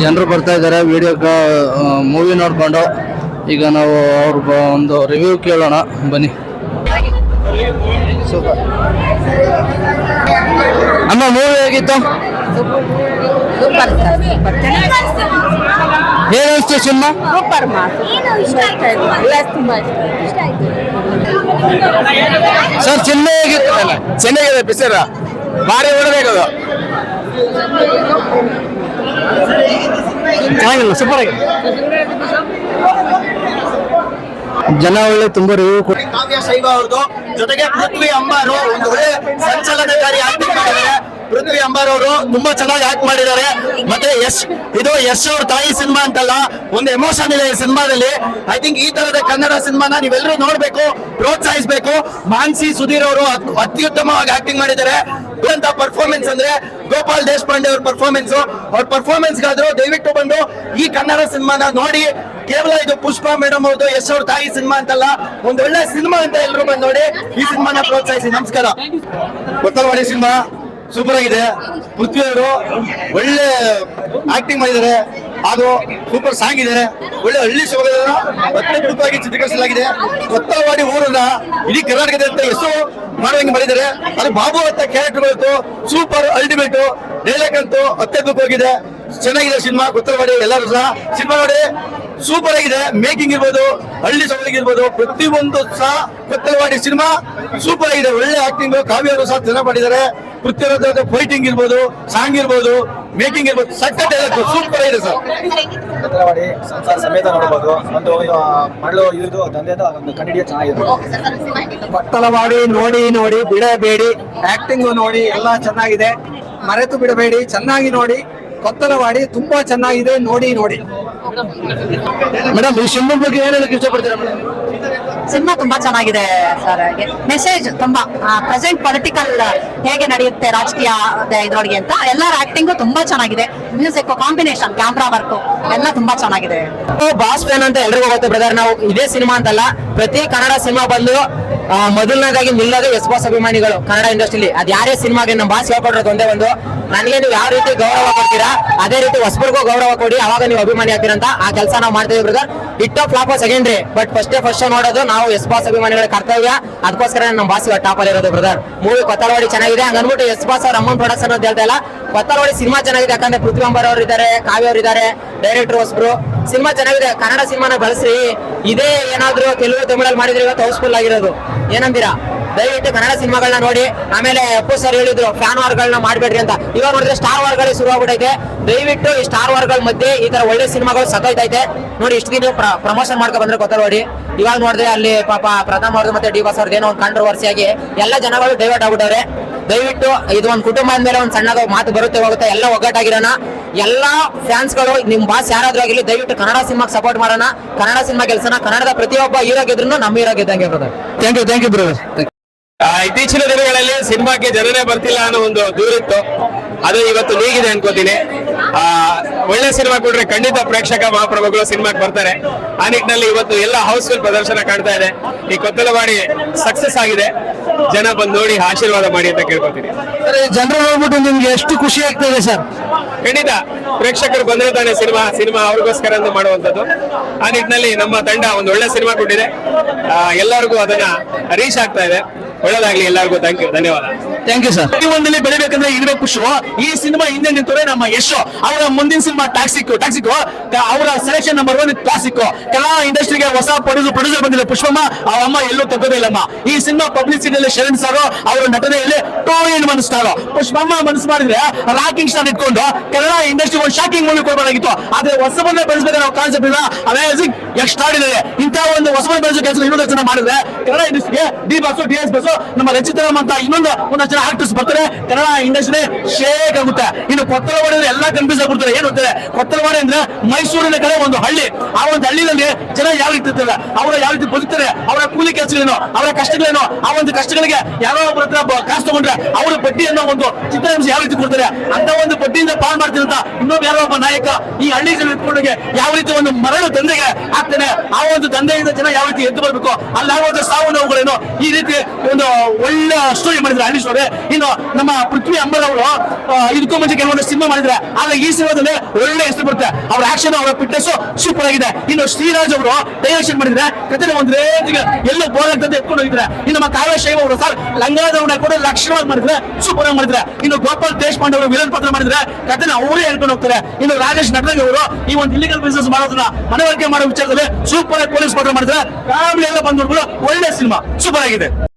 ಜನರು ಬರ್ತಾ ಇದ್ದಾರೆ ವಿಡಿಯೋ ಮೂವಿ ನೋಡ್ಕೊಂಡು. ಈಗ ನಾವು ಅವ್ರ ಒಂದು ರಿವ್ಯೂ ಕೇಳೋಣ, ಬನ್ನಿ. ಅಮ್ಮ ಮೂವಿ ಹೇಗಿತ್ತು? ಏನಿಸ್ತು ಸಿನಿಮಾ? ಸೂಪರ್ ಸರ್, ಸಿನಿಮಾ ಹೇಗಿತ್ತು? ಚೆನ್ನಾಗಿದೆ ಪಿಕ್ಚರ್ ಭಾರಿ ಓಡಬೇಕದು ಚೆನ್ನಾಗಿಲ್ಲ ಸೂಪರ್ ಆಗಿದೆ. ಜನ ಒಳ್ಳೆ ತುಂಬಾ ರಿವ್ಯೂ ಕಾವ್ಯ ಶೈವ ಅವ್ರದ್ದು. ಜೊತೆಗೆ ಪೃಥ್ವಿ ಅಂಬಾರು ಒಂದು ಒಳ್ಳೆ ಸಂಚಲನಕಾರಿ ಆಕ್ಟಿಂಗ್ ಮಾಡಿದ್ದಾರೆ. ಪೃಥ್ವಿ ಅಂಬಾರ್ ಅವರು ತುಂಬಾ ಚೆನ್ನಾಗಿ ಆಕ್ಟ್ ಮಾಡಿದ್ದಾರೆ. ಮತ್ತೆ ಯಶ್ ಇದು ಯಶ್ ಅವ್ರ ತಾಯಿ ಸಿನಿಮಾ ಅಂತಲ್ಲ, ಒಂದು ಎಮೋಷನ್ ಇದೆ ಈ ಸಿನಿಮಾದಲ್ಲಿ. ಐ ಥಿಂಕ್ ಈ ತರದ ಕನ್ನಡ ಸಿನಿಮಾನ ನೀವೆಲ್ಲರೂ ನೋಡ್ಬೇಕು, ಪ್ರೋತ್ಸಾಹಿಸಬೇಕು. ಮಾನ್ಸಿ ಸುಧೀರ್ ಅವರು ಅತ್- ಅತ್ಯುತ್ತಮವಾಗಿ ಆಕ್ಟಿಂಗ್ ಮಾಡಿದ್ದಾರೆ. ಅಂತ ಪರ್ಫಾರ್ಮೆನ್ಸ್ ಅಂದ್ರೆ ಗೋಪಾಲ್ ದೇಶಪಾಂಡೆ ಅವ್ರ ಪರ್ಫಾರ್ಮೆನ್ಸ್ ಅವ್ರ ಪರ್ಫಾರ್ಮೆನ್ಸ್ ಗಾದ್ರು ದಯವಿಟ್ಟು ಬಂದು ಈ ಕನ್ನಡ ಸಿನಿಮಾನ ನೋಡಿ. ಕೇವಲ ಇದು ಪುಷ್ಪ ಮೇಡಮ್ ಅವ್ರದ್ದು ಯಶ್ ಅವ್ರ ತಾಯಿ ಸಿನಿಮಾ ಅಂತಲ್ಲ, ಒಂದ್ ಒಳ್ಳೆ ಸಿನಿಮಾ ಅಂತ ಎಲ್ಲರೂ ಬಂದು ನೋಡಿ. ಈ ಸಿನಿಮಾನ ಪ್ರೋತ್ಸಾಹಿಸಿ. ನಮಸ್ಕಾರ. ಗೊತ್ತಲ್ವಾಡಿ ಸಿನಿಮಾ? ಸೂಪರ್ ಆಗಿದೆ. ಪೃಥ್ವಿ ಅವರು ಒಳ್ಳೆ ಆಕ್ಟಿಂಗ್ ಮಾಡಿದ್ದಾರೆ. ಹಾಗೂ ಸೂಪರ್ ಸಾಂಗ್ ಇದೆ ಒಳ್ಳೆ ಹಳ್ಳಿ ಸೊಗದನ್ನ ಅತ್ಯದ್ಭುತವಾಗಿ ಚಿತ್ರೀಕರಿಸಲಾಗಿದೆ. ಕೊತ್ತವಾಡಿ ಊರನ್ನ ಇಡೀ ಕರ್ನಾಟಕದಂತ ಹೆಸರು ಮಾಡುವಂಗೆ ಮಾಡಿದ್ದಾರೆ. ಅದು ಬಾಬು ಅಂತ ಕ್ಯಾರೆಕ್ಟರ್ ಸೂಪರ್ ಅಲ್ಟಿಮೇಟ್ ಡೈಲಾಗ್ ಅಂತೂ ಅತ್ಯದ್ಭುತವಾಗಿದೆ ಚೆನ್ನಾಗಿದೆ ಸಿನಿಮಾ ಕೊತ್ತಲವಾಡಿ ಎಲ್ಲರೂ ಸಹ ಸಿನಿಮಾ ನೋಡಿ ಸೂಪರ್ ಆಗಿದೆ. ಮೇಕಿಂಗ್ ಇರ್ಬೋದು, ಹಳ್ಳಿ ಸೊಗಡಿಗೆ ಇರ್ಬೋದು, ಪ್ರತಿಯೊಂದು ಸಹ ಕೊತ್ತಲವಾಡಿ ಸಿನಿಮಾ ಸೂಪರ್ ಆಗಿದೆ. ಒಳ್ಳೆ ಆಕ್ಟಿಂಗ್ ಕಾವ್ಯ ಸಹ ಚೆನ್ನಾಗಿ ಮಾಡಿದ್ದಾರೆ. ಪೃಥ್ವಿರಾಜ್ ಫೈಟಿಂಗ್ ಇರ್ಬೋದು ಸಾಂಗ್ ಇರ್ಬೋದು. ಮೇಕಿಂಗ್ ಇರ್ಬೋದು. ಸಖತ್ ಸೂಪರ್ ಇದೆ ಸರ್. ಸಂಸಾರ ಸಮೇತ ನೋಡಬಹುದು ಒಂದು ಮರಳು ಇದು ತಂದೆದ ಒಂದು ಕಂಡಿಡಿಯ ಚೆನ್ನಾಗಿದೆ. ಬತ್ತಲವಾಡಿ ನೋಡಿ ನೋಡಿ ಬಿಡಬೇಡಿ. ಆಕ್ಟಿಂಗ್ ನೋಡಿ ಎಲ್ಲ ಚೆನ್ನಾಗಿದೆ. ಮರೆತು ಬಿಡಬೇಡಿ. ಚೆನ್ನಾಗಿ ನೋಡಿ. ಕೊತ್ತಲವಾಡಿ ತುಂಬಾ ಚೆನ್ನಾಗಿದೆ. ನೋಡಿ ನೋಡಿ. ಮೇಡಮ್ ಈ ಸಿನಿಮಾ ಬಗ್ಗೆ ಏನ್ ಹೇಳಕ್ ಇಷ್ಟಪಡ್ತೀರಾ ಮೇಡಮ್? ಸಿನಿಮಾ ತುಂಬಾ ಚೆನ್ನಾಗಿದೆ ಸರ್. ಮೆಸೇಜ್ ತುಂಬಾ ಪ್ರೆಸೆಂಟ್ ಪೊಲಿಟಿಕಲ್ ಹೇಗೆ ನಡೆಯುತ್ತೆ ರಾಜಕೀಯ ಇದ್ರೊಳಗೆ ಅಂತ ಎಲ್ಲರ ಆಕ್ಟಿಂಗು ತುಂಬಾ ಚೆನ್ನಾಗಿದೆ. ಮ್ಯೂಸಿಕ್ ಕಾಂಬಿನೇಷನ್ ಕ್ಯಾಮ್ರಾ ವರ್ಕ್ ಎಲ್ಲ ತುಂಬಾ ಚೆನ್ನಾಗಿದೆ. ಬಾಸ್ ಫ್ಯಾನ್ ಅಂತ ಎಲ್ರಿಗೂ ಗೊತ್ತು ಬ್ರದರ್ ನಾವು ಇದೇ ಸಿನಿಮಾ ಅಂತಲ್ಲ, ಪ್ರತಿ ಕನ್ನಡ ಸಿನಿಮಾ ಬಂದು ಮೊದಲನೇದಾಗಿ ನಿಲ್ಲೋದು ಎಸ್ ಬಾಸ್ ಅಭಿಮಾನಿಗಳು ಕನ್ನಡ ಇಂಡಸ್ಟ್ರಿಲಿ. ಅದ್ ಯಾರೇ ಸಿನಿಮಾಗೆ ನಮ್ಮ ಬಾಸ್ ಹೇಳ್ಕೊಡ್ರೋದು ಒಂದೇ ಒಂದು ನನಗೆ ನೀವು ಯಾವ ರೀತಿ ಗೌರವ ಕೊಡ್ತೀರಾ, ಅದೇ ರೀತಿ ಹೊಸಬರ್ಗೂ ಗೌರವ ಕೊಡಿ, ಅವಾಗ ನೀವು ಅಭಿಮಾನಿ ಆಗ್ತೀರಂತ ಆ ಕೆಲಸ ನಾವು ಮಾಡ್ತೀವಿ brother. ಇಟ್ಟೋ flop secondary but first first ನೋಡೋದು ನಾವು ಎಸ್ ಬಾಸ್ ಅಭಿಮಾನಿಗಳ ಕರ್ತವ್ಯ. ಅದಕ್ಕೋಸ್ಕರ ನಮ್ಮ ಬಾಸ್ ಇವಾಗ ಟಾಪ್ ಅಲ್ಲಿ ಇರೋದು ಬ್ರದರ್. ಮೂವಿ ಕೊತ್ತಲವಾಡಿ ಚೆನ್ನಾಗಿದೆ, ಹಂಗನ್ಬಿಟ್ಟು ಎಸ್ ಬಾಸ್ ಅವ್ರ ಅಮ್ಮನ್ ಪ್ರೊಡಕ್ಷನ್ ಅಂತ ಹೇಳ್ತಾ ಇಲ್ಲ. ಕೊತ್ತಲವಾಡಿ ಸಿನಿಮಾ ಚೆನ್ನಾಗಿದೆ, ಯಾಕಂದ್ರೆ ಪೃಥ್ವಿ ಅಂಬರ್ ಅವರು ಇದ್ದಾರೆ ಕಾವ್ಯ ಅವರು ಇದ್ದಾರೆ ಡೈರೆಕ್ಟರ್ ಹೊಸಬ್ರು ಸಿನಿಮಾ ಚೆನ್ನಾಗಿದೆ, ಕನ್ನಡ ಸಿನಿಮಾನ ಬಳಸ್ರಿ. ಇದೇ ಏನಾದ್ರು ತೆಲುಗು ತಮಿಳಲ್ಲಿ ಮಾಡಿದ್ರೆ ಇವತ್ತು ಹೌಸ್ಫುಲ್ ಆಗಿರೋದು. ಏನಂತೀರಾ ದಯವಿಟ್ಟು ಕನ್ನಡ ಸಿನಿಮಾಗಳನ್ನ ನೋಡಿ. ಆಮೇಲೆ ಅಪ್ಪು ಸರ್ ಹೇಳಿದ್ರು ಫ್ಯಾನ್ ವಾರ್ಗಳನ್ನ ಮಾಡ್ಬೇಡ್ರಿ ಅಂತ. ಇವಾಗ ನೋಡಿದ್ರೆ ಸ್ಟಾರ್ ವಾರ್ಗಳೇ ಶುರು ಆಗ್ಬಿಟ್ಟೈತೆ ದಯವಿಟ್ಟು ಈ ಸ್ಟಾರ್ ವಾರ್ಗಳ ಮಧ್ಯೆ ಈ ತರ ಒಳ್ಳೆ ಸಿನಿಮಾಗಳು ಸಕೈತೈತೆ ನೋಡಿ, ಇಷ್ಟು ದಿನ ಪ್ರಮೋಷನ್ ಮಾಡ್ಕೊ ಬಂದ್ರೆ ಗೊತ್ತಲ್ವಾಡಿ ಇವಾಗ ನೋಡಿದ್ರೆ ಅಲ್ಲಿ ಪಾಪ ಪ್ರಥಮ್ ಅವ್ರದ್ದು ಮತ್ತೆ ಡಿ ಬಾಸ್ ಅವ್ರದ್ದು ಏನೋ ಒಂದು ಕಾಂಟ್ರವರ್ಸಿ ಆಗಿ ಎಲ್ಲ ಜನಗಳು ಡೈವರ್ಟ್ ಆಗ್ಬಿಟ್ಟವ್ರೆ. ದಯವಿಟ್ಟು ಇದು ಒಂದು ಕುಟುಂಬ ಅಂದ್ಮೇಲೆ ಒಂದು ಸಣ್ಣದ ಮಾತು ಬರುತ್ತೆ ಹೋಗುತ್ತೆ. ಎಲ್ಲ ಒಗ್ಗಟ್ಟಾಗಿರೋಣ. ಎಲ್ಲಾ ಫ್ಯಾನ್ಸ್ಗಳು ನಿಮ್ ಬಾಸ್ ಯಾರಾದ್ರೂ ಆಗಿರ್ಲಿ ದಯವಿಟ್ಟು ಕನ್ನಡ ಸಿನಿಮಾಗೆ ಸಪೋರ್ಟ್ ಮಾಡೋಣ. ಕನ್ನಡ ಸಿನಿಮಾ ಕೆಲಸನ ಕನ್ನಡದ ಪ್ರತಿಯೊಬ್ಬ ಹೀರೋ ಗೆದ್ರು ನಮ್ಮ hero ಗೆದ್ದಂಗೆ brother thank you thank you brother ಇತ್ತೀಚಿನ ದಿನಗಳಲ್ಲಿ ಸಿನಿಮಾಕ್ಕೆ ಜನರೇ ಬರ್ತಿಲ್ಲ ಅನ್ನೋ ಒಂದು ದೂರಿತ್ತು. ಅದು ಇವತ್ತು ನೀಗಿದೆ ಅನ್ಕೋತೀನಿ. ಆ ಒಳ್ಳೆ ಸಿನಿಮಾ ಕೊಟ್ರೆ ಖಂಡಿತ ಪ್ರೇಕ್ಷಕ ಮಹಾಪ್ರಭುಗಳು ಸಿನಿಮಾಗೆ ಬರ್ತಾರೆ. ಆ ನಿಟ್ಟಿನಲ್ಲಿ ಇವತ್ತು ಎಲ್ಲ ಹೌಸ್ ಫುಲ್ ಪ್ರದರ್ಶನ ಕಾಣ್ತಾ ಇದೆ. ಈ ಕೊತ್ತಲವಾಡಿ ಸಕ್ಸಸ್ ಆಗಿದೆ. ಜನ ಬಂದು ನೋಡಿ ಆಶೀರ್ವಾದ ಮಾಡಿ ಅಂತ ಕೇಳ್ಕೊತೀನಿ ಜನರು ನೋಡ್ಬಿಟ್ಟು ನಿಮ್ಗೆ ಎಷ್ಟು ಖುಷಿ ಆಗ್ತದೆ ಇದೆ ಸರ್? ಖಂಡಿತ. ಪ್ರೇಕ್ಷಕರು ಬಂದ್ರೆ ತಾನೆ ಸಿನಿಮಾ ಸಿನಿಮಾ ಅವ್ರಿಗೋಸ್ಕರ ಅಂತ ಮಾಡುವಂತದ್ದು ಆ ನಿಟ್ಟಿನಲ್ಲಿ ನಮ್ಮ ತಂಡ ಒಂದು ಒಳ್ಳೆ ಸಿನಿಮಾ ಕೊಟ್ಟಿದೆ. ಆ, ಎಲ್ಲರಿಗೂ ಅದನ್ನ ರೀಚ್ ಆಗ್ತಾ ಇದೆ. ಒಳ್ಳೇದಾಗ್ಲಿ ಎಲ್ಲರಿಗೂ ಥ್ಯಾಂಕ್ ಯು ಧನ್ಯವಾದ. ಥ್ಯಾಂಕ್ ಯು ಸರ್ ಒಂದಲ್ಲಿ ಬೆಳಿಬೇಕಂದ್ರೆ ಇರಬೇಕು ಖುಷಿ. ಈ ಸಿನಿಮಾ ಹಿಂದೆ ನಿಂತವ್ರೆ ನಮ್ಮ ಯಶ್. ಅವರ ಮುಂದಿನ ಸಿನಿಮಾ ಟ್ಯಾಕ್ಸಿಕ್ ಟ್ಯಾಕ್ಸಿಕ್ ಅವರ ಸೆಲೆಕ್ಷನ್ ನಂಬರ್ ಒನ್ ಕ್ಲಾಸಿಕ್ ಕಲಾ ಇಂಡಸ್ಟ್ರಿಗೆ ಹೊಸ ಪ್ರೊಡ್ಯೂಸರ್ ಪ್ರೊಡ್ಯೂಸರ್ ಬಂದಿದೆ ಪುಷ್ಪಮ್ಮ. ಅವ್ರ ಅಮ್ಮ ಎಲ್ಲೂ ತಗೋದಿಲ್ಲಮ್ಮ ಈ ಸಿನಿಮಾ ಪಬ್ಲಿಸಿಟಿಯಲ್ಲಿ ಶರಣ್ ಸಾರು ಅವರ ನಟನೆಯಲ್ಲಿ ಟೂ ಇನ್ ಸ್ಟಾರ್ ಪುಷ್ಪಮ್ಮ ಮನಸ್ಸು ಮಾಡಿದ್ರೆ ರಾಕಿಂಗ್ ಸ್ಟಾರ್ ಇಟ್ಕೊಂಡು ಕನ್ನಡ ಇಂಡಸ್ಟ್ರಿ ಒಂದು ಶಾಕಿಂಗ್ ಮೂವಿ ಕೊಡಬೇಕಾಗಿತ್ತು ಆದ್ರೆ ಹೊಸಬನ್ನ ಬೆಳೆಸಬೇಕು ನಾವು ಕಾನ್ಸೆಪ್ಟ್ ಇಲ್ಲ ಎಕ್ಸ್ಟ್ರಾ ಎಕ್ಸ್ಟ್ರಾಡಿನರಿ ಇಂಥ ಒಂದು ಹೊಸಬನ್ನ ಬೆಳೆಸೋ ಕೆಲಸ ಇನ್ನೊಂದು ಮಾಡಿದ್ರೆ ಕನ್ನಡ ಇಂಡಸ್ಟ್ರಿಗೆ D boss D S boss ನಮ್ಮ ರಚಿತರಾಮ್ ಅಂತ ಇನ್ನೊಂದು ಒಂದಷ್ಟು ಜನ ಆಕ್ಟರ್ಸ್ ಬರ್ತಾರೆ, ಕನ್ನಡ ಇಂಡಸ್ಟ್ರಿ ಶೇಕ್ ಆಗುತ್ತೆ. ಇನ್ನು ಕೊತ್ತಲವಾಡಿ ಅಂದ್ರೆ ಎಲ್ಲ ಕನ್ಫ್ಯೂಸ್ ಆಗ್ಬಿಡ್ತಾರೆ. ಏನು ಅಂತಾರೆ ಕೊತ್ತಲವಾಡಿ ಅಂದ್ರೆ ಮೈಸೂರಿನ ಕಡೆ ಒಂದು ಹಳ್ಳಿ. ಆ ಒಂದು ಹಳ್ಳಿನಲ್ಲಿ ಜನ ಯಾವ ರೀತಿ ಇರ್ತಾರೆ? ಅವರ ಯಾವ ರೀತಿ ಬದುಕ್ತಾರೆ? ಅವರ ಕೂಲಿ ಕೆಲಸಗಳೇನು? ಅವರ ಕಷ್ಟಗಳೇನು? ಆ ಒಂದು ಕಷ್ಟಗಳಿಗೆ ಯಾರೋ ಒಬ್ಬರ ಹತ್ರ ಕಾಸು ತಗೊಂಡ್ರೆ ಅವರ ಬಡ್ಡಿ ಅನ್ನೋ ಒಂದು ಚಿತ್ರಾಂಶ ಯಾವ ರೀತಿ ಕೊಡ್ತಾರೆ? ಅಂತ ಒಂದು ಬಡ್ಡಿಯಿಂದ ಪಾಲ್ ಮಾಡ್ತೀನಿ ಅಂತ ಇನ್ನೊಬ್ಬ ಯಾರೋ ಒಬ್ಬ ನಾಯಕ ಈ ಹಳ್ಳಿ ಜನ ಇಟ್ಕೊಂಡೋಗಿ ಯಾವ ರೀತಿ ಒಂದು ಮರಳು ದಂಧೆಗೆ ಆಗ್ತಾನೆ? ಆ ಒಂದು ದಂಧೆಯಿಂದ ಜನ ಯಾವ ರೀತಿ ಎದ್ದು ಬರ್ಬೇಕು? ಅಲ್ಲಿ ಆಗುವಂತ ಸಾವು ನೋವುಗಳೇನು? ಈ ರೀತಿ ಒಂದು ಒಳ್ಳೆ ಸ್ಟೋರಿ ಮಾಡಿದ್ರೆ ಹಳ್ಳಿ ಸ್ಟೋರಿ ಮಾಡಿದ್ದಾರೆ. ಇನ್ನು ನಮ್ಮ ಪೃಥ್ವಿ ಅಂಬರ್ ಅವರು ಇದಕ್ಕೂ ಮುಂಚೆ ಕೆಲವೊಂದು ಸಿನಿಮಾ ಮಾಡಿದ್ರೆ ಆದ್ರೆ ಈ ಸಿನಿಮಾದಲ್ಲಿ ಒಳ್ಳೆ ಹೆಸರು ಬರುತ್ತೆ. ಅವ್ರ ಆಕ್ಷನ್ ಅವರ ಫಿಟ್ನೆಸ್ ಸೂಪರ್ ಆಗಿದೆ. ಇನ್ನು ಶ್ರೀರಾಜ್ ಅವರು ಡೈರೆಕ್ಷನ್ ಮಾಡಿದ್ರೆ ಕಥೆ ಒಂದು ರೇಂಜ್ಗೆ ಎಲ್ಲೂ ಬೋರ್ ಆಗ್ತದೆ ಎತ್ಕೊಂಡು ಹೋಗಿದ್ರೆ ಇನ್ನು ನಮ್ಮ ಕಾವ್ಯ ಶೈವ ಅವರು ಸರ್, ಲಂಗಾದವನ್ನ ಕೂಡ ಲಕ್ಷಣವಾಗಿ ಮಾಡಿದ್ರೆ ಸೂಪರ್ ಆಗಿ ಮಾಡಿದ್ರೆ ಇನ್ನು ಗೋಪಾಲ್ ದೇಶಪಾಂಡೆ ಅವರು ವಿಲನ್ ಪಾತ್ರ ಮಾಡಿದ್ರೆ ಕಥೆನ ಅವರೇ ಹೇಳ್ಕೊಂಡು ಹೋಗ್ತಾರೆ. ಇನ್ನು ರಾಜೇಶ್ ನಟರಾಜ್ ಅವರು ಈ ಒಂದು ಇಲ್ಲಿಗಲ್ ಬಿಸ್ನೆಸ್ ಮಾಡೋದನ್ನ ಮನವರಿಕೆ ಮಾಡೋ ವಿಚಾರದಲ್ಲಿ ಸೂಪರ್ ಆಗಿ ಪೊಲೀಸ್ ಪಾತ್ರ ಮಾಡಿದ್ರೆ ಫ್ಯಾಮಿಲಿ ಎಲ್ಲ ಬಂದ್ಬಿಟ್ಟು ಒಳ್ಳೆ ಸಿನಿಮಾ. ಸೂಪರ್ ಆಗಿದೆ.